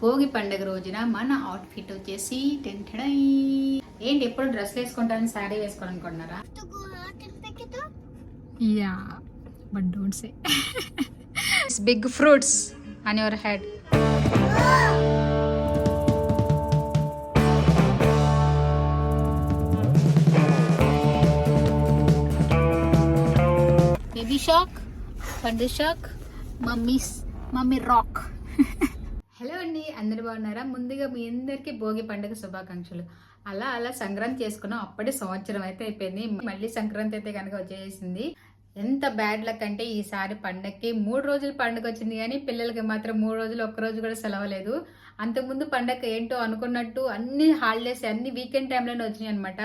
భోగి పండుగ రోజున మన అవుట్ఫిట్ వచ్చేసి టెంటడై. ఏంటి ఎప్పుడు డ్రెస్ వేసుకుంటాను sari వేసుకోవాలనుకుంటున్నారా? Yeah but don't say big fruits on your head baby shock పండు shock mummies mummy rock hello అండి అందరు బాగున్నారా? ముందుగా మీ అందరికీ భోగి పండుగ శుభాకాంక్షలు. అలా అలా సంక్రాంతి చేసుకున్నాం. అప్పటి సంవత్సరం అయితే అయిపోయింది. మళ్ళీ సంక్రాంతి అయితే కనుక వచ్చేసింది. ఎంత బ్యాడ్ లక్ అంటే ఈసారి పండగకి మూడు రోజులు పండుగ వచ్చింది కానీ పిల్లలకి మాత్రం మూడు రోజులు ఒక్క రోజు కూడా సెలవు లేదు అంతకుముందు పండగ ఏంటో అనుకున్నట్టు అన్ని హాలిడేస్ అన్ని వీకెండ్ టైంలోనే వచ్చినాయి అనమాట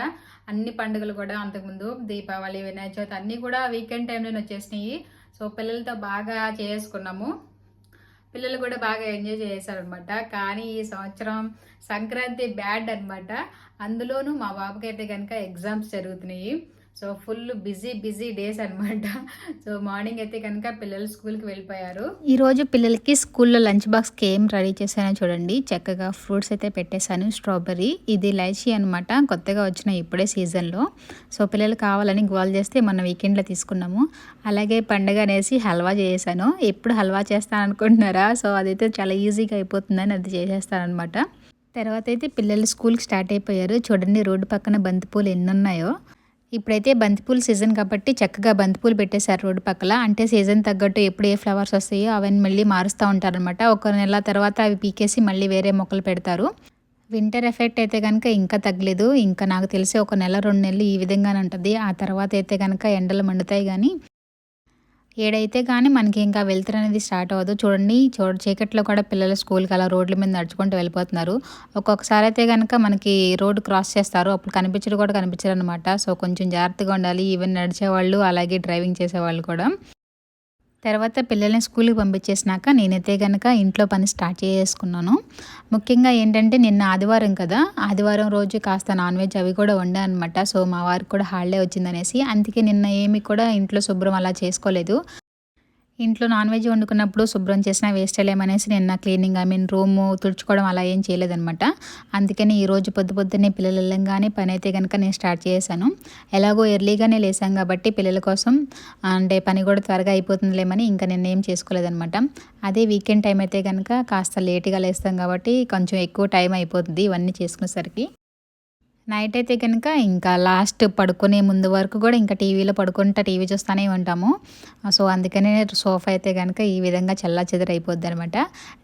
అన్ని పండుగలు కూడా అంతకుముందు దీపావళి వినాయక చవితి అన్నీ కూడా వీకెండ్ టైంలోనే వచ్చేసినాయి. సో పిల్లలతో బాగా చేసుకున్నాము. పిల్లలు కూడా బాగా ఎంజాయ్ చేశారనమాట. కానీ ఈ సంవత్సరం సంక్రాంతి బ్యాడ్ అనమాట అందులోనూ మా బాబుకి అయితే కనుక ఎగ్జామ్స్ జరుగుతున్నాయి. So full busy busy days అనమాట సో మార్నింగ్ అయితే కనుక పిల్లలు స్కూల్కి వెళ్ళిపోయారు. ఈరోజు పిల్లలకి స్కూల్లో లంచ్ బాక్స్కి ఏం రెడీ చేశానో చూడండి. చక్కగా ఫ్రూట్స్ అయితే పెట్టేశాను స్ట్రాబెర్రీ. ఇది లైచీ అనమాట కొత్తగా వచ్చిన ఇప్పుడే సీజన్లో సో పిల్లలు కావాలని గోల్ చేస్తే మన వీకెండ్లో తీసుకున్నాము. అలాగే పండగ అనేసి హల్వా చేశాను ఎప్పుడు హల్వా చేస్తాను అనుకుంటున్నారా సో అదైతే చాలా ఈజీగా అయిపోతుందని అది చేసేస్తాను అనమాట తర్వాత అయితే పిల్లలు స్కూల్కి స్టార్ట్ అయిపోయారు. చూడండి రోడ్డు పక్కన బంతిపూలు ఎన్ని ఉన్నాయో. ఇప్పుడైతే బంతిపూల సీజన్ కాబట్టి చక్కగా బంతిపూలు పెట్టేశారు రోడ్డు పక్కల. అంటే సీజన్ తగ్గట్టు ఎప్పుడు ఏ ఫ్లవర్స్ వస్తాయో అవన్నీ మళ్ళీ మారుస్తూ ఉంటారనమాట ఒక నెల తర్వాత అవి పీకేసి మళ్ళీ వేరే మొక్కలు పెడతారు. వింటర్ ఎఫెక్ట్ అయితే కనుక ఇంకా తగ్గలేదు. ఇంకా నాకు తెలిసి ఒక నెల రెండు నెలలు ఈ విధంగానే ఉంటుంది. ఆ తర్వాత అయితే కనుక ఎండలు మండుతాయి కానీ ఏడైతే కానీ మనకి ఇంకా వెళ్తారు అనేది స్టార్ట్ అవ్వదు. చూడండి చూడ చీకట్లో కూడా పిల్లలు స్కూల్కి అలా రోడ్ల మీద నడుచుకుంటూ వెళ్ళిపోతున్నారు. ఒక్కొక్కసారి అయితే కనుక మనకి రోడ్డు క్రాస్ చేస్తారు. అప్పుడు కనిపించడం కూడా కనిపించరు అనమాట సో కొంచెం జాగ్రత్తగా ఉండాలి. ఈవెన్ నడిచేవాళ్ళు అలాగే డ్రైవింగ్ చేసేవాళ్ళు కూడా. తర్వాత పిల్లల్ని స్కూల్కి పంపించేసినాక నేనైతే కనుక ఇంట్లో పని స్టార్ట్ చేసుకున్నాను ముఖ్యంగా ఏంటంటే నిన్న ఆదివారం కదా ఆదివారం రోజు కాస్త నాన్ వెజ్ అవి కూడా వండా అనమాట సో మా వారికి కూడా హాలిడే వచ్చిందనేసి అందుకే నిన్న ఏమి కూడా ఇంట్లో శుభ్రం అలా చేసుకోలేదు. ఇంట్లో నాన్ వెజ్ వండుకున్నప్పుడు శుభ్రం చేసిన వేస్ట్ లేమనేసి నిన్న క్లీనింగ్ ఐ మీన్ రూమ్ తుడుచుకోవడం అలా ఏం చేయలేదనమాట అందుకని ఈరోజు పొద్దు పొద్దున్నే పిల్లలు వెళ్ళంగానే పని అయితే కనుక నేను స్టార్ట్ చేశాను. ఎలాగో ఎర్లీగానే లేసాం కాబట్టి పిల్లల కోసం అంటే పని కూడా త్వరగా అయిపోతుందిలేమని ఇంకా నేను ఏం చేసుకోలేదనమాట అదే వీకెండ్ టైం అయితే కనుక కాస్త లేట్గా లేస్తాం కాబట్టి కొంచెం ఎక్కువ టైం అయిపోతుంది ఇవన్నీ చేసుకునేసరికి. నైట్ అయితే కనుక ఇంకా లాస్ట్ పడుకునే ముందు వరకు కూడా ఇంకా టీవీలో పడుకుంటా టీవీ చూస్తూనే ఉంటాము. సో అందుకనే సోఫా అయితే కనుక ఈ విధంగా చల్లా చెదరైపోద్ది అనమాట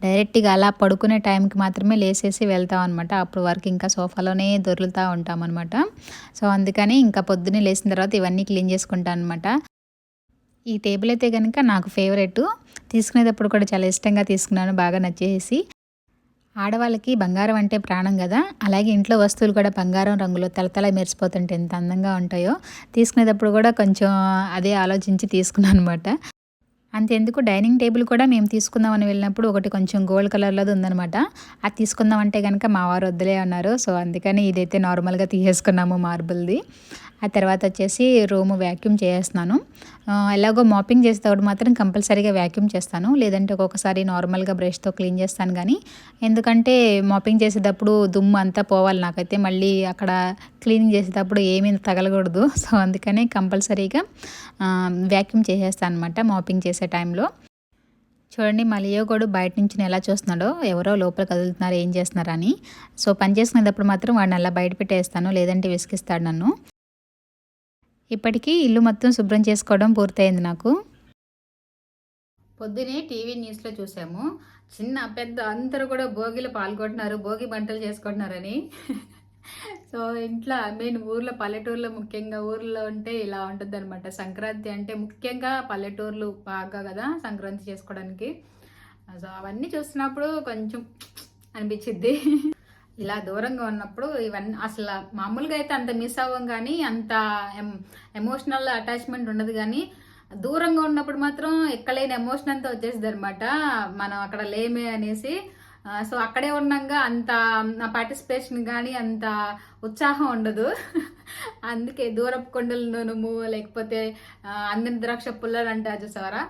డైరెక్ట్గా అలా పడుకునే టైంకి మాత్రమే లేసేసి వెళ్తాం అనమాట అప్పుడు వరకు ఇంకా సోఫాలోనే దొరులుతూ ఉంటాం అనమాట సో అందుకని ఇంకా పొద్దున్నే లేచిన తర్వాత ఇవన్నీ క్లీన్ చేసుకుంటాను అనమాట ఈ టేబుల్ అయితే కనుక నాకు ఫేవరెట్. తీసుకునేటప్పుడు కూడా చాలా ఇష్టంగా తీసుకున్నాను. బాగా నచ్చేసి. ఆడవాళ్ళకి బంగారం అంటే ప్రాణం కదా. అలాగే ఇంట్లో వస్తువులు కూడా బంగారం రంగులో తలతల మెరిసిపోతుంటే ఎంత అందంగా ఉంటాయో తీసుకునేటప్పుడు కూడా కొంచెం అదే ఆలోచించి తీసుకున్నాను అనమాట అంతెందుకు డైనింగ్ టేబుల్ కూడా మేము తీసుకుందామని వెళ్ళినప్పుడు ఒకటి కొంచెం గోల్డ్ కలర్లోది ఉందనమాట అది తీసుకుందాం అంటే కనుక మా వారు వద్దులే అన్నారు. సో అందుకని ఇదైతే నార్మల్గా తీసేసుకున్నాము మార్బుల్ది. ఆ తర్వాత వచ్చేసి రూమ్ వ్యాక్యూమ్ చేస్తున్నాను ఎలాగో మాపింగ్ చేసేటప్పుడు మాత్రం కంపల్సరీగా వ్యాక్యూమ్ చేస్తాను. లేదంటే ఒక్కొక్కసారి నార్మల్గా బ్రష్తో క్లీన్ చేస్తాను కానీ ఎందుకంటే మాపింగ్ చేసేటప్పుడు దుమ్ము అంతా పోవాలి నాకైతే. మళ్ళీ అక్కడ క్లీనింగ్ చేసేటప్పుడు ఏమీ తగలకూడదు. సో అందుకని కంపల్సరీగా వ్యాక్యూమ్ చేసేస్తాను అనమాట మాపింగ్ చేసి టైంలో చూడండి మా లియో బయట నుంచి ఎలా చూస్తున్నాడో ఎవరో లోపల కదులుతున్నారు ఏం చేస్తున్నారు అని. సో పని చేసుకునేటప్పుడు మాత్రం వాడిని అలా బయట పెట్టేస్తాను లేదంటే విసిగిస్తాడు నన్ను. ఇప్పటికీ ఇల్లు మొత్తం శుభ్రం చేసుకోవడం పూర్తయింది నాకు. పొద్దునే టీవీ న్యూస్లో చూసాము. చిన్న పెద్ద అందరూ కూడా భోగిలో పాల్గొంటున్నారు భోగి వంటలు చేసుకుంటున్నారని. సో ఇంట్లో నేను ఊర్లో పల్లెటూరులో ముఖ్యంగా ఊర్లో ఉంటే ఇలా ఉంటుంది అనమాట సంక్రాంతి అంటే ముఖ్యంగా పల్లెటూర్లు బాగా కదా సంక్రాంతి చేసుకోవడానికి. సో అవన్నీ చూస్తున్నప్పుడు కొంచెం అనిపించింది ఇలా దూరంగా ఉన్నప్పుడు ఇవన్నీ అసలు మామూలుగా అయితే అంత మిస్ అవ్వం కానీ అంత ఎమోషనల్ అటాచ్మెంట్ ఉండదు కానీ దూరంగా ఉన్నప్పుడు మాత్రం ఎక్కలేని ఎమోషన్ అంతా వచ్చేసింది అనమాట మనం అక్కడ లేమే అనేసి సో అక్కడే ఉన్నాక అంత నా పార్టిసిపేషన్ కానీ అంత ఉత్సాహం ఉండదు. అందుకే దూరపు కొండలను నూనెము లేకపోతే అందిన ద్రాక్ష పుల్లలు అంటారు చూసారా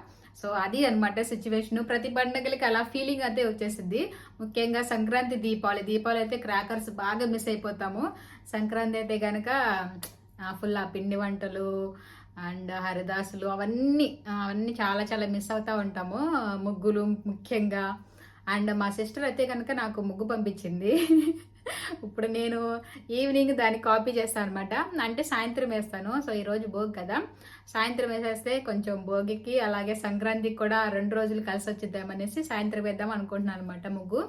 సో అది అనమాట సిచ్యువేషన్ ప్రతి పండగలకి అలా ఫీలింగ్ అయితే వచ్చేసింది ముఖ్యంగా సంక్రాంతి దీపావళి. దీపావళి అయితే క్రాకర్స్ బాగా మిస్ అయిపోతాము. సంక్రాంతి అయితే కనుక ఫుల్ ఆ పిండి వంటలు అండ్ హరిదాసులు అవన్నీ అవన్నీ చాలా చాలా మిస్ అవుతూ ఉంటాము. ముగ్గులు ముఖ్యంగా. అండ్ మా సిస్టర్ అయితే కనుక నాకు ముగ్గు పంపించింది. ఇప్పుడు నేను ఈవినింగ్ దాన్ని కాపీ చేస్తాను అనమాట అంటే సాయంత్రం వేస్తాను. సో ఈరోజు భోగి కదా. సాయంత్రం వేసేస్తే కొంచెం భోగికి అలాగే సంక్రాంతికి కూడా రెండు రోజులు కలిసి వచ్చిద్దామనేసి సాయంత్రం వేద్దాం అనుకుంటున్నాను అనమాట ముగ్గు.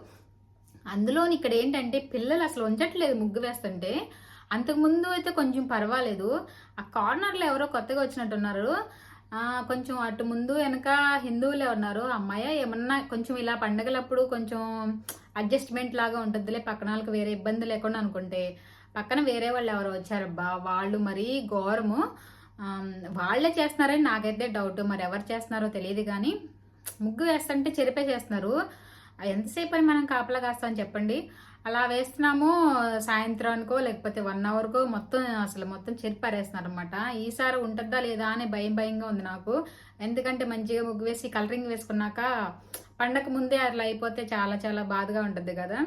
అందులో ఇక్కడ ఏంటంటే పిల్లలు అసలు ఉంచట్లేదు ముగ్గు వేస్తుంటే. అంతకుముందు అయితే కొంచెం పర్వాలేదు. ఆ కార్నర్లో ఎవరో కొత్తగా వచ్చినట్టున్నారు. కొంచెం అటు ముందు వెనక హిందువులే ఉన్నారు. అమ్మాయి ఏమన్నా కొంచెం ఇలా పండగలప్పుడు కొంచెం అడ్జస్ట్మెంట్ లాగా ఉంటుందిలే పక్కన వాళ్ళకి వేరే ఇబ్బంది లేకుండా అనుకుంటే. పక్కన వేరే వాళ్ళు ఎవరు వచ్చారబ్బా వాళ్ళు మరీ ఘోరము. వాళ్ళే చేస్తున్నారని నాకైతే డౌట్. మరి ఎవరు చేస్తున్నారో తెలియదు కానీ ముగ్గు వేస్తుంటే చెరిపే చేస్తున్నారు. ఎంతసేపు అని మనం కాపలా కాస్తామని చెప్పండి. అలా వేస్తున్నాము సాయంత్రానికో లేకపోతే వన్ అవర్కో మొత్తం అసలు మొత్తం చెరిపారేస్తున్నారు అనమాట ఈసారి ఉంటుందా లేదా అని భయం భయంగా ఉంది నాకు. ఎందుకంటే మంచిగా ముగ్గు వేసి కలరింగ్ వేసుకున్నాక పండగ ముందే అట్లా అయిపోతే చాలా చాలా బాధగా ఉంటుంది కదా.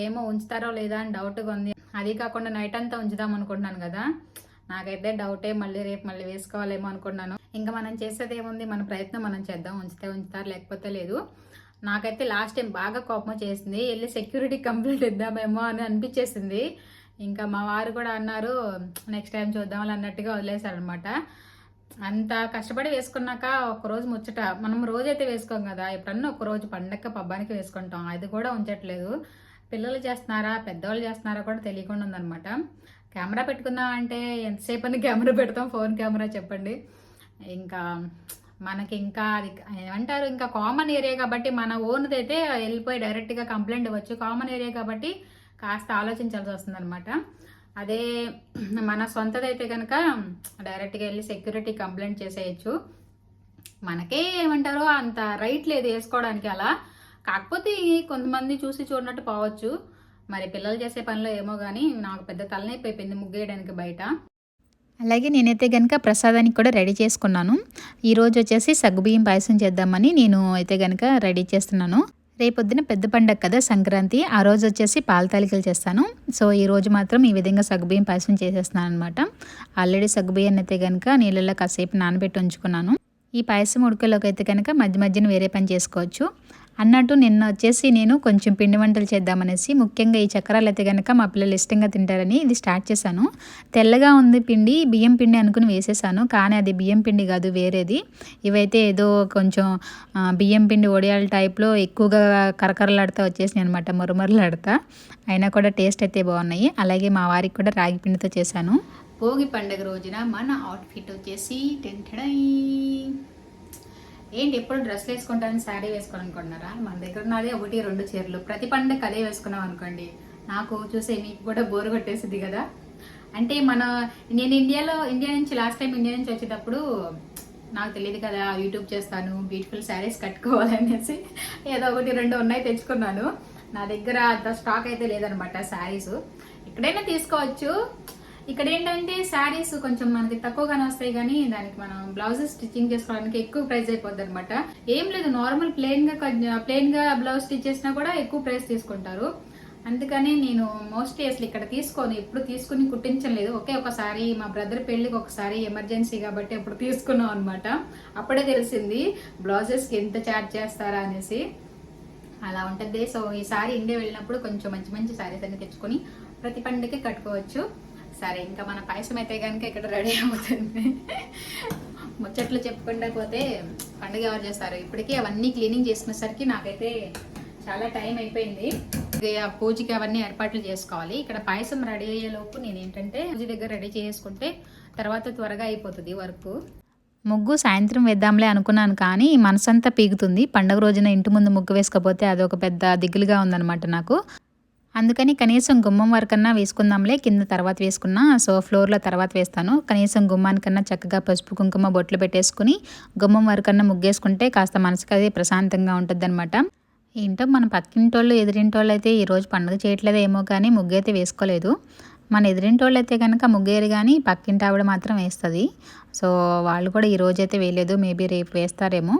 ఏమో ఉంచుతారో లేదా అని డౌట్గా ఉంది. అది కాకుండా నైట్ అంతా ఉంచుదాం అనుకుంటున్నాను కదా. నాకైతే డౌటే మళ్ళీ రేపు మళ్ళీ వేసుకోవాలేమో అనుకున్నాను ఇంకా మనం చేసేది ఏముంది? మన ప్రయత్నం మనం చేద్దాం. ఉంచితే ఉంచుతారు లేకపోతే లేదు. నాకైతే లాస్ట్ టైం బాగా కోపం చేసింది వెళ్ళి సెక్యూరిటీ కంప్లైంట్ ఇద్దామేమో అని అనిపించేసింది. ఇంకా మా వారు కూడా అన్నారు నెక్స్ట్ టైం చూద్దాం అన్నట్టుగా వదిలేశారనమాట అంత కష్టపడి వేసుకున్నాక ఒకరోజు ముచ్చట మనం రోజైతే వేసుకోం కదా ఎప్పుడన్నా ఒకరోజు పండగ పబ్బానికి వేసుకుంటాం. అది కూడా ఉంచట్లేదు. పిల్లలు చేస్తున్నారా పెద్దవాళ్ళు చేస్తున్నారా కూడా తెలియకుండా ఉందన్నమాట. కెమెరా పెట్టుకుందాం అంటే ఎంతసేపు అని కెమెరా పెడతాం ఫోన్ కెమెరా చెప్పండి. ఇంకా మనకి ఇంకా అది ఏమంటారు ఇంకా కామన్ ఏరియా కాబట్టి మన ఓన్ది అయితే వెళ్ళిపోయి డైరెక్ట్గా కంప్లైంట్ ఇవ్వచ్చు. కామన్ ఏరియా కాబట్టి కాస్త ఆలోచించాల్సి వస్తుంది అనమాట అదే మన సొంతదైతే కనుక డైరెక్ట్గా వెళ్ళి సెక్యూరిటీ కంప్లైంట్ చేసేయచ్చు. మనకే ఏమంటారో అంత రైట్ లేదు వేసుకోవడానికి అలా. కాకపోతే కొంతమంది చూసి చూడనట్టు పోవచ్చు. మరి పిల్లలు చేసే పనిలో ఏమో కానీ నాకు పెద్ద తలనొప్పి అయిపోయింది ముగ్గేయడానికి బయట. అలాగే నేనైతే కనుక ప్రసాదానికి కూడా రెడీ చేసుకున్నాను. ఈరోజు వచ్చేసి సగ్గుబియ్యం పాయసం చేద్దామని నేను అయితే కనుక రెడీ చేస్తున్నాను. రేపొద్దున పెద్ద పండగ కదా సంక్రాంతి ఆ రోజు వచ్చేసి పాల తాలికలు చేస్తాను. సో ఈ రోజు మాత్రం ఈ విధంగా సగ్గుబియ్యం పాయసం చేసేస్తున్నాను అనమాట ఆల్రెడీ సగ్గుబియ్యాన్ని అయితే కనుక నీళ్ళల్లో కాసేపు నానబెట్టి ఉంచుకున్నాను. ఈ పాయసం ఉడకలోకి అయితే కనుక మధ్య మధ్యన వేరే పని చేసుకోవచ్చు. అన్నట్టు నిన్న వచ్చేసి నేను కొంచెం పిండి వంటలు చేద్దామనేసి ముఖ్యంగా ఈ చక్రాలు అయితే కనుక మా పిల్లలు ఇష్టంగా తింటారని ఇది స్టార్ట్ చేశాను. తెల్లగా ఉంది పిండి బియ్యం పిండి అనుకుని వేసేసాను. కానీ అది బియ్యం పిండి కాదు వేరేది. ఇవైతే ఏదో కొంచెం బియ్యం పిండి ఒడియాల టైప్లో ఎక్కువగా కరకరలాడుతూ వచ్చేసినాయి అనమాట మురమరలాడుతా. అయినా కూడా టేస్ట్ అయితే బాగున్నాయి. అలాగే మా వారికి కూడా రాగి పిండితో చేశాను. భోగి పండుగ రోజున మన అవుట్ఫిట్ వచ్చేసి టెంటడై. ఏంటి ఎప్పుడు డ్రెస్లు వేసుకుంటాను శారీ వేసుకోవాలనుకుంటున్నారా? మన దగ్గర ఉన్నదే ఒకటి రెండు చీరలు. ప్రతి పండుగ అదే వేసుకున్నాం అనుకోండి. నాకు చూసే మీకు కూడా బోరు కొట్టేసింది కదా. అంటే మన నేను ఇండియాలో ఇండియా నుంచి లాస్ట్ టైం ఇండియా నుంచి వచ్చేటప్పుడు నాకు తెలియదు కదా యూట్యూబ్ చేస్తాను బ్యూటిఫుల్ శారీస్ కట్టుకోవాలనేసి ఏదో ఒకటి రెండు ఉన్నాయి తెచ్చుకున్నాను. నా దగ్గర అంత స్టాక్ అయితే లేదనమాట శారీస్ ఎక్కడైనా తీసుకోవచ్చు. ఇక్కడ ఏంటంటే శారీస్ కొంచెం మనకి తక్కువగానే వస్తాయి కానీ దానికి మనం బ్లౌజెస్ స్టిచ్చింగ్ చేసుకోవడానికి ఎక్కువ ప్రైస్ అయిపోద్ది అనమాట ఏం లేదు నార్మల్ ప్లెయిన్గా ప్లెయిన్గా బ్లౌజ్ స్టిచ్ చేసినా కూడా ఎక్కువ ప్రైస్ తీసుకుంటారు. అందుకని నేను మోస్ట్లీ అసలు ఇక్కడ తీసుకోను ఎప్పుడు తీసుకుని కుట్టించలేదు ఒకే ఒకసారి మా బ్రదర్ పెళ్ళికి ఒకసారి ఎమర్జెన్సీ కాబట్టి అప్పుడు తీసుకున్నాం అనమాట అప్పుడే తెలిసింది బ్లౌజెస్కి ఎంత ఛార్జ్ చేస్తారా అనేసి. అలా ఉంటుంది. సో ఈసారి ఇండియా వెళ్ళినప్పుడు కొంచెం మంచి మంచి శారీస్ అన్ని తెచ్చుకొని ప్రతి పండుగకి కట్టుకోవచ్చు. సరే ఇంకా మన పాయసం అయితే కనుక ఇక్కడ రెడీ అవుతుంది. ముచ్చట్లు చెప్పకుండా పోతే పండుగ ఎవరు చేస్తారు? ఇప్పటికీ అవన్నీ క్లీనింగ్ చేసుకునేసరికి నాకైతే చాలా టైం అయిపోయింది. ఇక ఆ పూజకి అవన్నీ ఏర్పాట్లు చేసుకోవాలి. ఇక్కడ పాయసం రెడీ అయ్యేలోపు నేను ఏంటంటే పూజ దగ్గర రెడీ చేసుకుంటే తర్వాత త్వరగా అయిపోతుంది వర్క్. ముగ్గు సాయంత్రం వేద్దాంలే అనుకున్నాను కానీ మనసంతా పీగుతుంది పండగ రోజున ఇంటి ముందు ముగ్గు వేసుకోపోతే అదొక పెద్ద దిగులుగా ఉందన్నమాట నాకు. అందుకని కనీసం గుమ్మం వరకన్నా వేసుకుందాంలే కింద తర్వాత వేసుకున్నా సో ఫ్లోర్లో తర్వాత వేస్తాను. కనీసం గుమ్మానికన్నా చక్కగా పసుపు కుంకుమ బొట్లు పెట్టేసుకుని గుమ్మం వరకన్నా ముగ్గేసుకుంటే కాస్త మనసుకి అది ప్రశాంతంగా ఉంటుంది ఏంటో మన పక్కింటోళ్ళు ఎదిరింటోళ్ళు అయితే ఈరోజు పండుగ చేయట్లేదు ఏమో కానీ ముగ్గు అయితే వేసుకోలేదు. మన ఎదిరింటోళ్ళు అయితే కనుక ముగ్గేరు కానీ పక్కింటి ఆవిడ మాత్రం వేస్తుంది. సో వాళ్ళు కూడా ఈ వేయలేదు మేబీ రేపు వేస్తారేమో.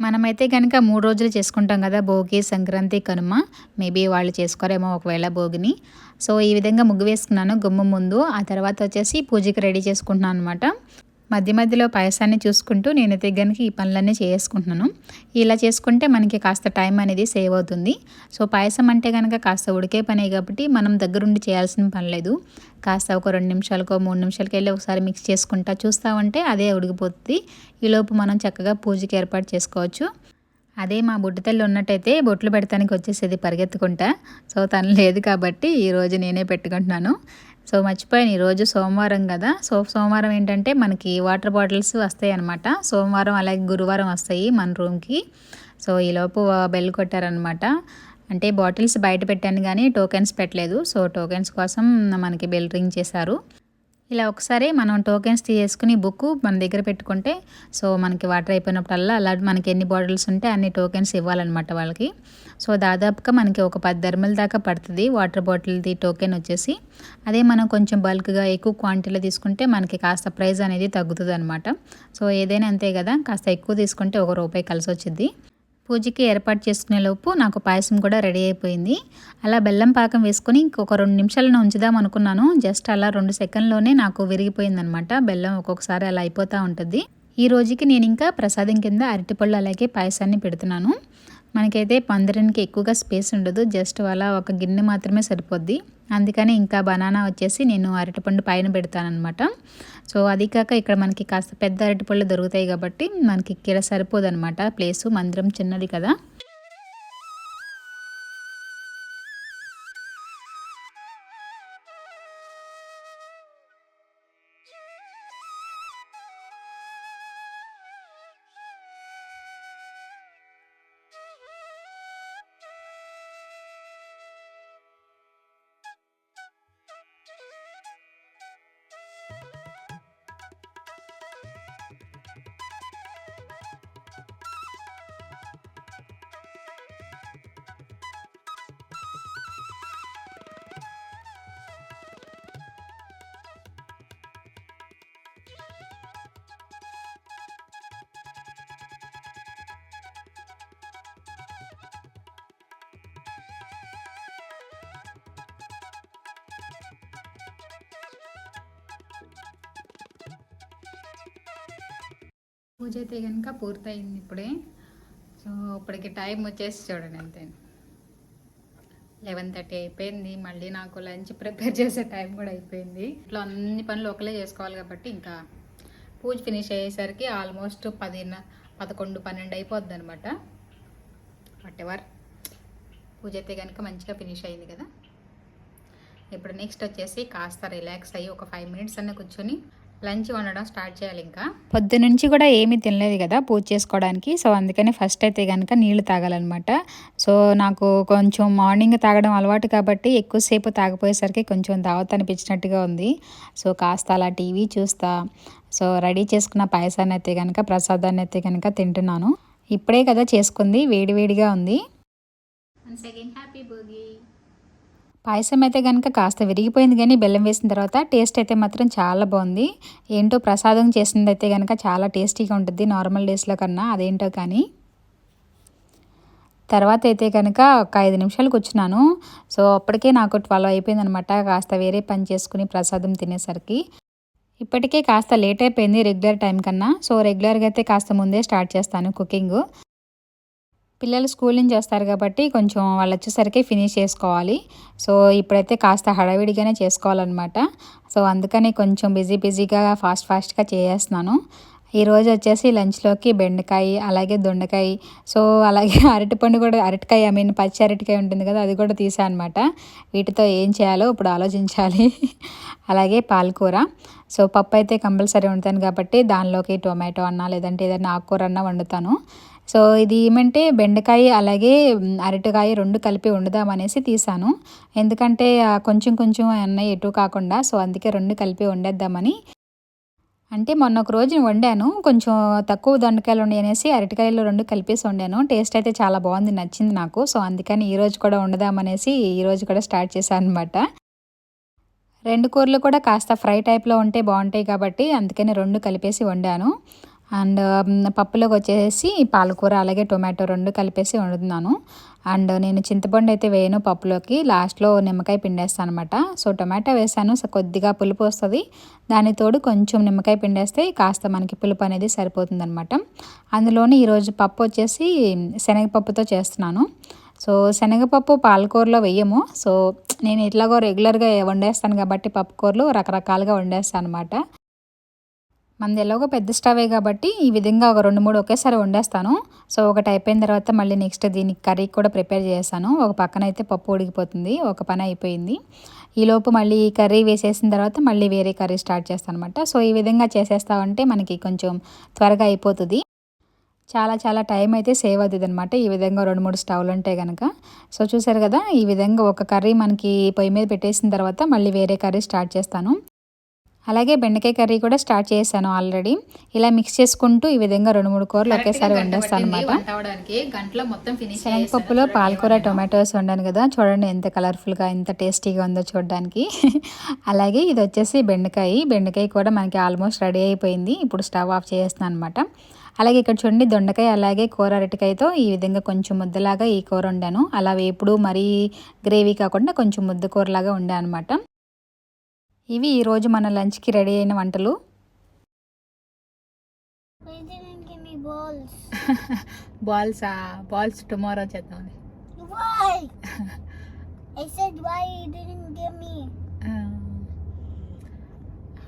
మనమైతే కనుక మూడు రోజులు చేసుకుంటాం కదా భోగి సంక్రాంతి కనుమ. మేబీ వాళ్ళు చేసుకోరేమో ఒకవేళ భోగిని. సో ఈ విధంగా ముగ్గు వేసుకున్నాను గుమ్మ ముందు. ఆ తర్వాత వచ్చేసి పూజకి రెడీ చేసుకుంటున్నాను అనమాట మధ్య మధ్యలో పాయసాన్ని చూసుకుంటూ నేనైతే దగ్గరికి ఈ పనులన్నీ చేసుకుంటున్నాను. ఇలా చేసుకుంటే మనకి కాస్త టైం అనేది సేవ్ అవుతుంది. సో పాయసం అంటే కనుక కాస్త ఉడికే పనే కాబట్టి మనం దగ్గరుండి చేయాల్సిన పని లేదు. కాస్త ఒక రెండు నిమిషాలకో మూడు నిమిషాలకి వెళ్ళి ఒకసారి మిక్స్ చేసుకుంటా చూస్తామంటే అదే ఉడికిపోతుంది. ఈలోపు మనం చక్కగా పూజకి ఏర్పాటు చేసుకోవచ్చు. అదే మా బొట్టుతల్లి ఉన్నట్టయితే బొట్లు పెడతానికి వచ్చేసేది పరిగెత్తుకుంటా. సో తను లేదు కాబట్టి ఈరోజు నేనే పెట్టుకుంటున్నాను. సో మర్చిపోయాను ఈరోజు సోమవారం కదా. సో సోమవారం ఏంటంటే మనకి వాటర్ బాటిల్స్ వస్తాయి అనమాట సోమవారం అలాగే గురువారం వస్తాయి మన రూమ్కి. సో ఈలోపు బెల్ కొట్టారనమాట అంటే బాటిల్స్ బయట పెట్టాను కానీ టోకెన్స్ పెట్టలేదు. సో టోకెన్స్ కోసం మనకి బెల్ రింగ్ చేశారు. ఇలా ఒకసారి మనం టోకెన్స్ తీసుకుని బుక్ మన దగ్గర పెట్టుకుంటే సో మనకి వాటర్ అయిపోయినప్పుడల్లా అలా మనకి ఎన్ని బాటిల్స్ ఉంటే అన్ని టోకెన్స్ ఇవ్వాలన్నమాట వాళ్ళకి. సో దాదాపుగా మనకి ఒక పది ధర్మల దాకా పడుతుంది వాటర్ బాటిల్ది టోకెన్ వచ్చేసి. అదే మనం కొంచెం బల్క్గా ఎక్కువ క్వాంటిటీలో తీసుకుంటే మనకి కాస్త ప్రైస్ అనేది తగ్గుతుంది అనమాట సో ఏదైనా అంతే కదా కాస్త ఎక్కువ తీసుకుంటే ఒక రూపాయి కలిసి వచ్చింది పూజకి ఏర్పాటు చేసుకునే లోపు నాకు పాయసం కూడా రెడీ అయిపోయింది. అలా బెల్లం పాకం వేసుకొని ఇంకొక రెండు నిమిషాలను ఉంచుదాం అనుకున్నాను. జస్ట్ అలా రెండు సెకండ్లోనే నాకు విరిగిపోయిందనమాట బెల్లం ఒక్కొక్కసారి అలా అయిపోతూ ఉంటుంది. ఈ రోజుకి నేను ఇంకా ప్రసాదం కింద అరటిపళ్ళు అలాగే పాయసాన్ని పెడుతున్నాను. మనకైతే పందిరానికి ఎక్కువగా స్పేస్ ఉండదు. జస్ట్ అలా ఒక గిన్నె మాత్రమే సరిపోద్ది. అందుకని ఇంకా బనానా వచ్చేసి నేను అరటిపండు పైన పెడతానమాట సో అది కాక ఇక్కడ మనకి కాస్త పెద్ద అరటిపళ్ళు దొరుకుతాయి కాబట్టి మనకి ఇక్కడ సరిపోదు అనమాట ప్లేసు. మందిరం చిన్నది కదా. పూజ అయితే కనుక పూర్తయింది ఇప్పుడే. సో ఇప్పటికి టైం వచ్చేసి చూడండి అంతే. లెవెన్ థర్టీ అయిపోయింది. మళ్ళీ నాకు లంచ్ ప్రిపేర్ చేసే టైం కూడా అయిపోయింది. ఇట్లా అన్ని పనులు ఒకలే చేసుకోవాలి కాబట్టి ఇంకా పూజ ఫినిష్ అయ్యేసరికి ఆల్మోస్ట్ పదిన్న పదకొండు పన్నెండు అయిపోద్ది అనమాట వాట్ ఎవర్. పూజ అయితే కనుక మంచిగా ఫినిష్ అయింది కదా. ఇప్పుడు నెక్స్ట్ వచ్చేసి కాస్త రిలాక్స్ అయ్యి ఒక ఫైవ్ మినిట్స్ అన్న కూర్చొని లంచ్ వండడం స్టార్ట్ చేయాలి ఇంకా? పొద్దు నుంచి కూడా ఏమీ తినలేదు కదా పూజ చేసుకోవడానికి. సో అందుకని ఫస్ట్ అయితే కనుక నీళ్ళు తాగాలన్నమాట. సో నాకు కొంచెం మార్నింగ్ తాగడం అలవాటు కాబట్టి ఎక్కువసేపు తాగపోయేసరికి కొంచెం దావత్ అనిపించినట్టుగా ఉంది. సో కాస్త అలా టీవీ చూస్తా. సో రెడీ చేసుకున్న పాయసాన్ని అయితే కనుక ప్రసాదాన్ని అయితే కనుక తింటున్నాను. ఇప్పుడే కదా చేసుకుంది వేడివేడిగా ఉంది. Once again happy Bhogi payasam అయితే కనుక కాస్త విరిగిపోయింది కానీ బెల్లం వేసిన తర్వాత టేస్ట్ అయితే మాత్రం చాలా బాగుంది. ఏంటో ప్రసాదం చేసింది అయితే కనుక చాలా టేస్టీగా ఉంటుంది నార్మల్ డేస్లో కన్నా అదేంటో కానీ. తర్వాత అయితే కనుక ఒక ఐదు నిమిషాలు కూర్చున్నాను. సో అప్పటికే నాకు ట్వెల్వ్ అయిపోయింది అనమాట కాస్త వేరే పని చేసుకుని ప్రసాదం తినేసరికి. ఇప్పటికే కాస్త లేట్ అయిపోయింది రెగ్యులర్ టైం కన్నా. సో రెగ్యులర్గా అయితే కాస్త ముందే స్టార్ట్ చేస్తాను కుకింగ్. పిల్లలు స్కూల్ నుంచి వస్తారు కాబట్టి కొంచెం వాళ్ళు వచ్చేసరికి ఫినిష్ చేసుకోవాలి. సో ఇప్పుడైతే కాస్త హడావిడిగానే చేసుకోవాలన్నమాట. సో అందుకని కొంచెం బిజీ బిజీగా ఫాస్ట్ ఫాస్ట్గా చేసేస్తున్నాను. ఈరోజు వచ్చేసి లంచ్లోకి బెండకాయ అలాగే దొండకాయ సో అలాగే అరటిపండు కూడా అరటికాయ ఐ మీన్ పచ్చి అరటికాయ ఉంటుంది కదా అది కూడా తీసానమాట వీటితో ఏం చేయాలో ఇప్పుడు ఆలోచించాలి. అలాగే పాలకూర. సో పప్పు అయితే కంపల్సరీ వండుతాను కాబట్టి దానిలోకి టొమాటో అన్నా లేదంటే ఏదైనా ఆకుకూర అన్నా వండుతాను. సో ఇది ఏమంటే బెండకాయ అలాగే అరటికాయ రెండు కలిపి వండుదాం అనేసి తీసాను. ఎందుకంటే కొంచెం కొంచెం అన్నయ్య ఎటు కాకుండా సో అందుకే రెండు కలిపి వండేద్దామని. అంటే మొన్న ఒక రోజు వండాను కొంచెం తక్కువ దొండకాయలు ఉన్నాయి అనేసి అరటికాయలు రెండు కలిపేసి వండాను. టేస్ట్ అయితే చాలా బాగుంది నచ్చింది నాకు. సో అందుకని ఈరోజు కూడా వండుదామనేసి ఈరోజు కూడా స్టార్ట్ చేశాను అనమాట రెండు కూరలు కూడా కాస్త ఫ్రై టైప్లో ఉంటే బాగుంటాయి కాబట్టి అందుకని రెండు కలిపేసి వండాను. అండ్ పప్పులోకి వచ్చేసి పాలకూర అలాగే టొమాటో రెండు కలిపేసి వండుతున్నాను. అండ్ నేను చింతపండు అయితే వేయను పప్పులోకి. లాస్ట్లో నిమ్మకాయ పిండేస్తాను అనమాట సో టొమాటో వేసాను. సో కొద్దిగా పులుపు వస్తుంది. దాని తోడు కొంచెం నిమ్మకాయ పిండేస్తే కాస్త మనకి పులుపు అనేది సరిపోతుంది అనమాట అందులోని ఈరోజు పప్పు వచ్చేసి శనగపప్పుతో చేస్తున్నాను. సో శనగపప్పు పాలకూరలో వెయ్యము సో నేను ఇట్లాగో రెగ్యులర్గా వండేస్తాను కాబట్టి పప్పుకూరలు రకరకాలుగా వండేస్తాను అనమాట మనది ఎలాగో పెద్ద స్టవే కాబట్టి ఈ విధంగా ఒక రెండు మూడు ఒకేసారి వండేస్తాను. సో ఒకటి అయిపోయిన తర్వాత మళ్ళీ నెక్స్ట్ దీనికి కర్రీ కూడా ప్రిపేర్ చేస్తాను. ఒక పక్కన అయితే పప్పు ఉడికిపోతుంది. ఒక పని అయిపోయింది. ఈలోపు మళ్ళీ ఈ కర్రీ వేసేసిన తర్వాత మళ్ళీ వేరే కర్రీ స్టార్ట్ చేస్తాను అనమాట సో ఈ విధంగా చేసేస్తామంటే మనకి కొంచెం త్వరగా అయిపోతుంది. చాలా చాలా టైం అయితే సేవ్ అవుతుంది అనమాట ఈ విధంగా రెండు మూడు స్టవ్లు ఉంటాయి కనుక సో చూసారు కదా ఈ విధంగా ఒక కర్రీ మనకి పొయ్యి మీద పెట్టేసిన తర్వాత మళ్ళీ వేరే కర్రీ స్టార్ట్ చేస్తాను. అలాగే బెండకాయ కర్రీ కూడా స్టార్ట్ చేశాను ఆల్రెడీ. ఇలా మిక్స్ చేసుకుంటూ ఈ విధంగా రెండు మూడు కూరలు ఒకేసారి వండేస్తాను అనమాట శనగపప్పులో పాలకూర టొమాటోస్ వండాను కదా. చూడండి ఎంత కలర్ఫుల్గా ఎంత టేస్టీగా ఉందో చూడడానికి. అలాగే ఇది వచ్చేసి బెండకాయ. బెండకాయ కూడా మనకి ఆల్మోస్ట్ రెడీ అయిపోయింది. ఇప్పుడు స్టవ్ ఆఫ్ చేస్తున్నాను అనమాట అలాగే ఇక్కడ చూడండి దొండకాయ అలాగే కూర అరటికాయతో ఈ విధంగా కొంచెం ముద్దలాగా ఈ కూర వండాను. అలా వేపుడు మరీ గ్రేవీ కాకుండా కొంచెం ముద్ద కూరలాగా వండాను అనమాట ఇవి ఈరోజు మన లంచ్కి రెడీ అయిన వంటలు? బాల్స్? బాల్స్ టుమారో చేద్దాం. Why? I said why you didn't give me.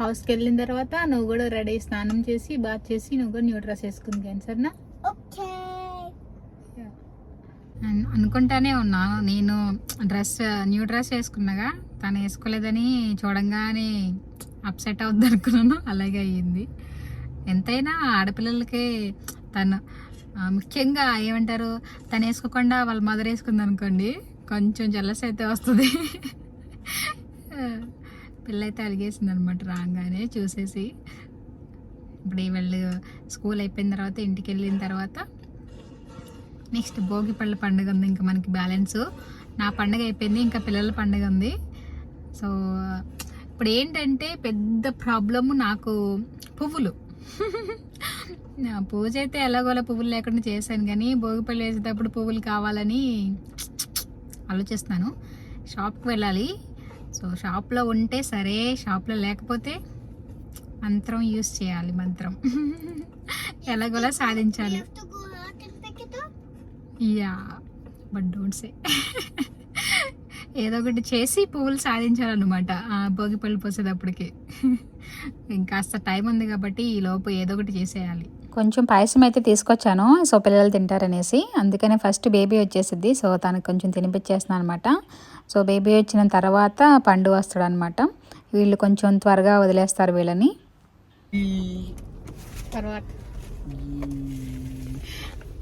హౌస్కి వెళ్ళిన తర్వాత నువ్వు కూడా రెడీ స్నానం చేసి బాత్ చేసి నువ్వు కూడా న్యూ డ్రెస్ వేసుకుని కానీ సరేనా? అనుకుంటానే ఉన్నాను. నేను డ్రెస్ న్యూ డ్రెస్ వేసుకున్నాగా తను వేసుకోలేదని చూడంగానే అప్సెట్ అవుద్ది అనుకున్నాను అలాగే అయ్యింది. ఎంతైనా ఆడపిల్లలకి తను ముఖ్యంగా ఏమంటారు తను వేసుకోకుండా వాళ్ళ మదర్ వేసుకుంది అనుకోండి కొంచెం జల్లస్ అయితే వస్తుంది. పిల్ల అయితే అలిగేసింది అనమాట రాగానే చూసేసి. ఇప్పుడు వీళ్ళు స్కూల్ అయిపోయిన తర్వాత ఇంటికి వెళ్ళిన తర్వాత నెక్స్ట్ భోగి పళ్ళ పండుగ ఉంది. ఇంకా మనకి బ్యాలెన్స్. నా పండుగ అయిపోయింది ఇంకా పిల్లల పండుగ ఉంది. సో ఇప్పుడు ఏంటంటే పెద్ద ప్రాబ్లము నాకు పువ్వులు. నా పూజ అయితే ఎలాగోలా పువ్వులు లేకుండా చేశాను కానీ భోగి పళ్ళు వేసేటప్పుడు పువ్వులు కావాలని ఆలోచిస్తున్నాను. షాప్కి వెళ్ళాలి. సో షాప్లో ఉంటే సరే షాప్లో లేకపోతే మంత్రం యూస్ చేయాలి మంత్రం. ఎలాగోలా సాధించాలి. Yeah but don't say. ఏదో ఒకటి చేసి పువ్వులు సాధించాలన్నమాట ఆ భోగి పళ్ళు పోసేటప్పటికి ఇంకాస్త టైం ఉంది కాబట్టి ఈ లోపు ఏదో ఒకటి చేసేయాలి. కొంచెం పాయసం అయితే తీసుకొచ్చాను సో పిల్లలు తింటారనేసి. అందుకనే ఫస్ట్ బేబీ వచ్చేసిద్ది సో తనకు కొంచెం తినిపించేస్తున్నాను అనమాట సో బేబీ వచ్చిన తర్వాత పండు వస్తాడు అనమాట వీళ్ళు కొంచెం త్వరగా వదిలేస్తారు వీళ్ళని. తర్వాత.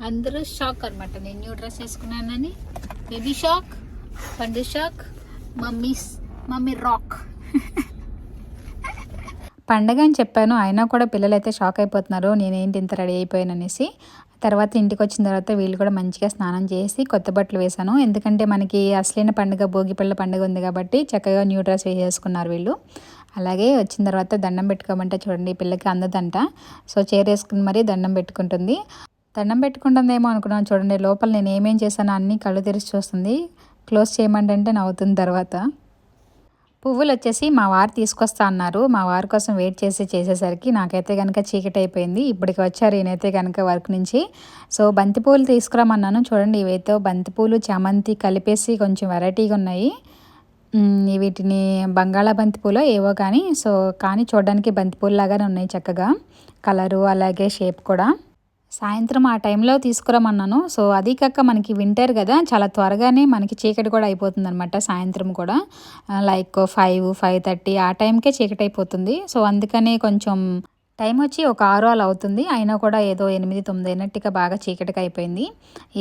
అందరూ షాక్ అనమాట నేను new dress వేసుకున్నానని. Baby shock. పండుషాక్ shock mummy mummy rock పండగ అని చెప్పాను. అయినా కూడా పిల్లలు అయితే షాక్ అయిపోతున్నారు. నేనేంటి ఇంత రెడీ అయిపోయాను అనేసి. తర్వాత ఇంటికి వచ్చిన తర్వాత వీళ్ళు కూడా మంచిగా స్నానం చేసి కొత్త బట్టలు వేశాను. ఎందుకంటే మనకి అసలైన పండుగ భోగి పిల్ల పండుగ ఉంది కాబట్టి చక్కగా న్యూ డ్రెస్ వేసేసుకున్నారు వీళ్ళు. అలాగే వచ్చిన తర్వాత దండం పెట్టుకోమంటే చూడండి పిల్లకి అందదంట. సో చీర వేసుకుని మరీ దండం పెట్టుకుంటుంది. దండం పెట్టుకుంటుందేమో అనుకున్నాను. చూడండి లోపల నేను ఏమేం చేశానో అన్నీ కళ్ళు తెరిచి చూస్తుంది. క్లోజ్ చేయమంటే నవ్వుతుంది తర్వాత. పువ్వులు వచ్చేసి మా వారు తీసుకొస్తా అన్నారు. మా వారి కోసం వెయిట్ చేసి చేసేసరికి నాకైతే కనుక చీకటి అయిపోయింది ఇప్పటికి వచ్చారు ఈయనైతే కనుక వర్క్ నుంచి. సో బంతిపూలు తీసుకురామన్నాను చూడండి ఇవైతే బంతిపూలు చామంతి కలిపేసి కొంచెం వెరైటీగా ఉన్నాయి. వీటిని బంగాళా బంతిపూలో ఏవో కానీ సో కానీ చూడడానికి బంతిపూలు లాగానే ఉన్నాయి చక్కగా. కలరు అలాగే షేప్ కూడా. సాయంత్రం ఆ టైంలో తీసుకురమన్నాను సో అది కాక మనకి వింటర్ కదా చాలా త్వరగానే మనకి చీకటి కూడా అయిపోతుంది అనమాట సాయంత్రం కూడా. లైక్ ఫైవ్ ఫైవ్ థర్టీ ఆ టైంకే చీకటి అయిపోతుంది సో అందుకనే కొంచెం టైం వచ్చి ఒక ఆరు అలా అవుతుంది. అయినా కూడా ఏదో ఎనిమిది తొమ్మిది అయినట్టుగా బాగా చీకటిగా అయిపోయింది.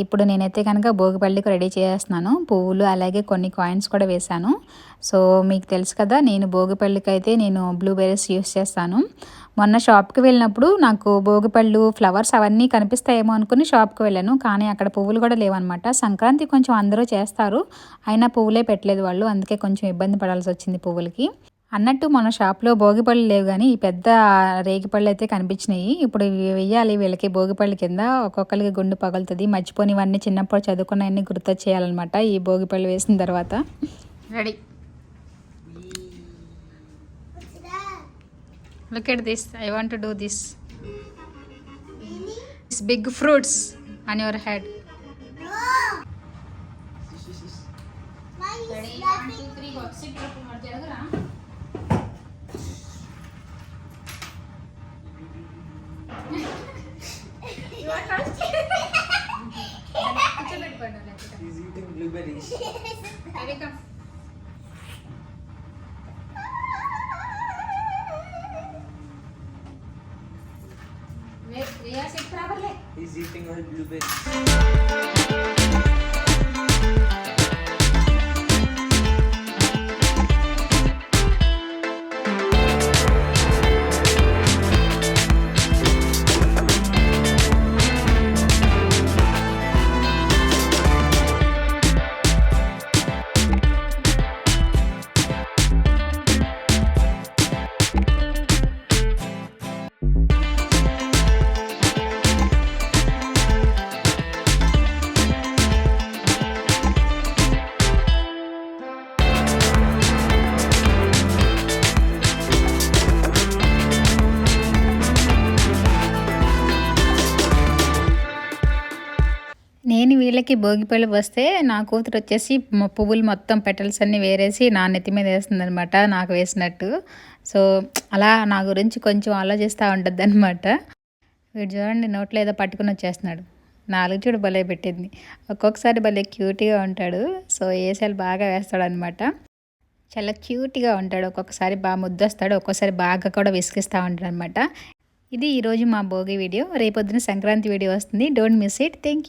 ఇప్పుడు నేనైతే కనుక భోగిపల్లికి రెడీ చేస్తున్నాను. పువ్వులు అలాగే కొన్ని కాయిన్స్ కూడా వేశాను. సో మీకు తెలుసు కదా నేను భోగిపల్లికి అయితే నేను బ్లూబెర్రీస్ యూస్ చేస్తాను. మొన్న షాప్కి వెళ్ళినప్పుడు నాకు భోగిపళ్ళు ఫ్లవర్స్ అవన్నీ కనిపిస్తాయేమో అనుకుని షాప్కి వెళ్ళాను. కానీ అక్కడ పువ్వులు కూడా లేవన్నమాట. సంక్రాంతి కొంచెం అందరూ చేస్తారు. అయినా పువ్వులే పెట్టలేదు వాళ్ళు. అందుకే కొంచెం ఇబ్బంది పడాల్సి వచ్చింది పువ్వులకి. అన్నట్టు మన షాప్లో భోగిపళ్ళు లేవు కానీ ఈ పెద్ద రేగిపళ్ళు అయితే కనిపించినాయి. ఇప్పుడు ఇవి వెయ్యాలి వీళ్ళకి భోగిపళ్ళు కింద ఒక్కొక్కరికి గుండు పగులుతుంది. మర్చిపోనివన్నీ చిన్నప్పుడు చదువుకున్నవన్నీ గుర్తు చేయాలన్నమాట ఈ భోగిపళ్ళు వేసిన తర్వాత. Ready? Look at this I want to do this this big fruits on your head No. you are. He's eating blueberries. Here he comes. Wait, properly. He's eating all blueberries. నేను భోగిపళ్ళు వస్తే నా కూతురు వచ్చేసి పువ్వులు మొత్తం పెటల్స్ అన్ని వేరేసి నా నెత్తి మీద వేస్తుందనమాట నాకు వేసినట్టు. సో అలా నా గురించి కొంచెం ఆలోచిస్తూ ఉంటుంది అనమాట వీడు చూడండి నోట్లో ఏదో పట్టుకుని వచ్చేస్తున్నాడు. నాలుగు చూడు భలే పెట్టింది. ఒక్కొక్కసారి భలే క్యూట్గా ఉంటాడు. సో ఏసాలు బాగా వేస్తాడు అనమాట చాలా క్యూట్గా ఉంటాడు. ఒక్కొక్కసారి బాగా ముద్దొస్తాడు ఒక్కొక్కసారి బాగా కూడా విసిగిస్తూ ఉంటాడు అనమాట ఇది ఈరోజు మా భోగి వీడియో. రేపొద్దున సంక్రాంతి వీడియో వస్తుంది. Don't miss it thank